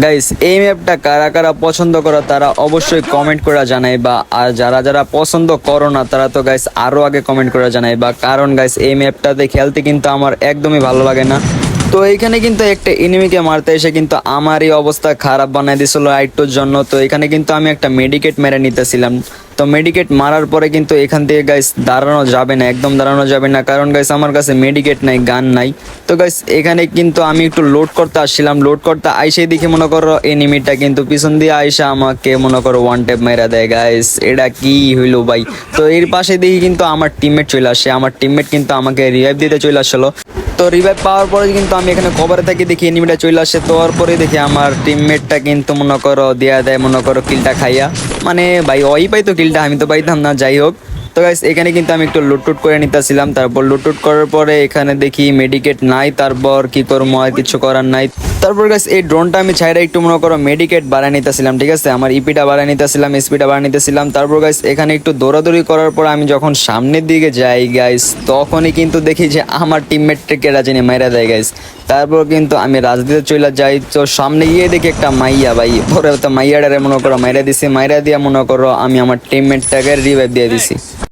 Guys এই ম্যাপটা কারা কারা পছন্দ করো তারা অবশ্যই কমেন্ট করে জানাই বা আর যারা যারা পছন্দ করো না, তারা তো গাইস আরও আগে কমেন্ট করে জানাই বা কারণ গাইস এই ম্যাপটাতে খেলতে কিন্তু আমার একদমই ভালো লাগে না। তো এইখানে কিন্তু একটা এনিমিকে মারতে এসে কিন্তু আমারই অবস্থা খারাপ বানাই দিছিল আইটোর জন্য। তো এখানে কিন্তু আমি একটা মেডিকেট মেরে নিতেছিলাম। তো মেডিকেট মারার পরে কিন্তু এখান থেকে গাইস দাঁড়ানো যাবে না, একদম দাঁড়ানো যাবে না। কারণ গাইস আমার কাছে মেডিকেট নাই, গান নাই। তো গাইস এখানে কিন্তু আমি একটু লোড করতে আসছিলাম। লোড করতে আইসে দেখে মনে করো এনিমিটা কিন্তু পিছন দিয়ে আইসা আমাকে মনে করো ওয়ান টেপ মেরা দেয়। গাইস এটা কি হইল ভাই? তো এর পাশে দেখি কিন্তু আমার টিমমেট চলে আসে। আমার টিমমেট কিন্তু আমাকে রিভাইভ দিতে চলে আসলো। তো রিভাইভ পাওয়ার পরে কিন্তু আমি এখানে কভারে থাকি দেখি এনিমিটা চলে আসে। তো পরে দেখি আমার টিমমেটটা কিন্তু মনে করো দেয়া দেয়, মনে করো কিলটা খাইয়া। মানে ভাই ওই পাই তো কিলটা আমি তো পাইতাম না, যাই হোক। তো গাইস এখানে কিন্তু আমি একটু লুটটুট করে নিতেছিলাম। তারপর লুটটুট করার পরে এখানে দেখি মেডিকেট নাই, তারপর কি করব? আর কিছু করার নাই। তারপর গাইস এই ড্রোনটা আমি ছাইরা একটু মনে করো মেডিকেট বাড়ায় নিতেছিলাম, ঠিক আছে? আমার ইপিটা বাড়ায় নিতেছিলাম স্পিডটা বাড়ায় নিতেছিলাম। তারপর গাইস এখানে একটু দৌড়াদৌড়ি করার পর আমি যখন সামনের দিকে যাই গাইস তখনই কিন্তু দেখি যে আমার টিমমেটকে রাজিনী মাইরা দেয় গাইস তারপর কিন্তু আমি রাজনীতিতে চলে যাই, তো সামনে গিয়ে দেখি একটা মাইয়া ভাই, পরে তো মাইয়াডারে মনে করো মাইরা দিছি, মাইরা দিয়া মনে করো আমি আমার টিমমেটটাকে রিভাইভ দিয়ে দিছি।